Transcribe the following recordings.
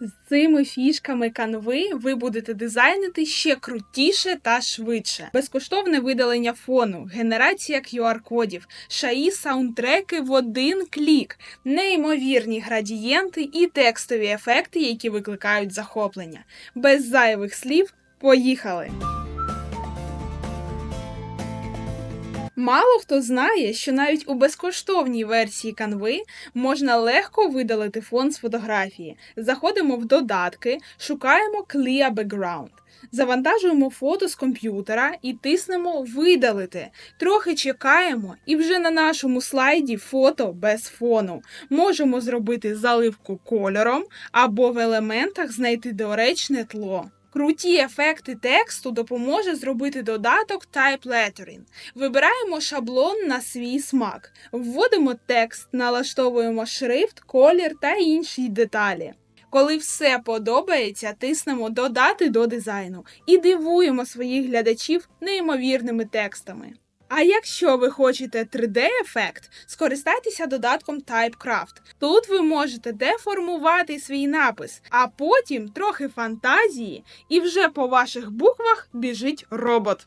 З цими фішками канви ви будете дизайнити ще крутіше та швидше. Безкоштовне видалення фону, генерація QR-кодів, шаї саундтреки в один клік, неймовірні градієнти і текстові ефекти, які викликають захоплення. Без зайвих слів, поїхали! Мало хто знає, що навіть у безкоштовній версії канви можна легко видалити фон з фотографії. Заходимо в додатки, шукаємо Clear Background. Завантажуємо фото з комп'ютера і тиснемо Видалити. Трохи чекаємо, і вже на нашому слайді фото без фону. Можемо зробити заливку кольором або в елементах знайти доречне тло. Круті ефекти тексту допоможе зробити додаток Type Lettering. Вибираємо шаблон на свій смак, вводимо текст, налаштовуємо шрифт, колір та інші деталі. Коли все подобається, тиснемо Додати до дизайну і дивуємо своїх глядачів неймовірними текстами. А якщо ви хочете 3D-ефект, скористайтеся додатком Typecraft. Тут ви можете деформувати свій напис, а потім трохи фантазії, і вже по ваших буквах біжить робот.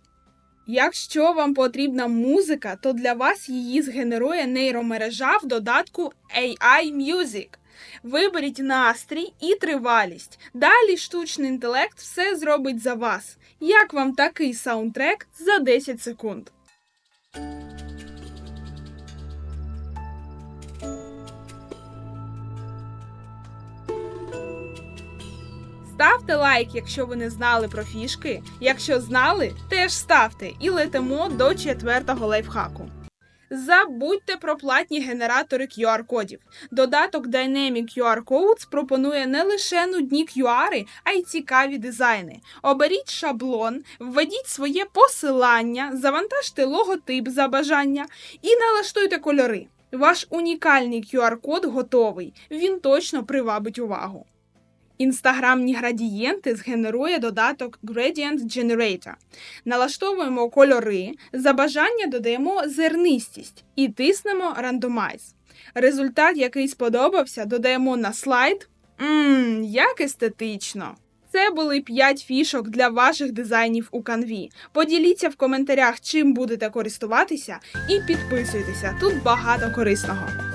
Якщо вам потрібна музика, то для вас її згенерує нейромережа в додатку AI Music. Виберіть настрій і тривалість. Далі штучний інтелект все зробить за вас. Як вам такий саундтрек за 10 секунд? Ставте лайк, якщо ви не знали про фішки. Якщо знали, теж ставте і летимо до четвертого лайфхаку. Забудьте про платні генератори QR-кодів. Додаток Dynamic QR Codes пропонує не лише нудні QR, а й цікаві дизайни. Оберіть шаблон, введіть своє посилання, завантажте логотип за бажання і налаштуйте кольори. Ваш унікальний QR-код готовий. Він точно привабить увагу. Інстаграмні градієнти згенерує додаток Gradient Generator. Налаштовуємо кольори, за бажання додаємо зернистість і тиснемо Randomize. Результат, який сподобався, додаємо на слайд. Ммм, як естетично! Це були 5 фішок для ваших дизайнів у канві. Поділіться в коментарях, чим будете користуватися, і підписуйтеся. Тут багато корисного.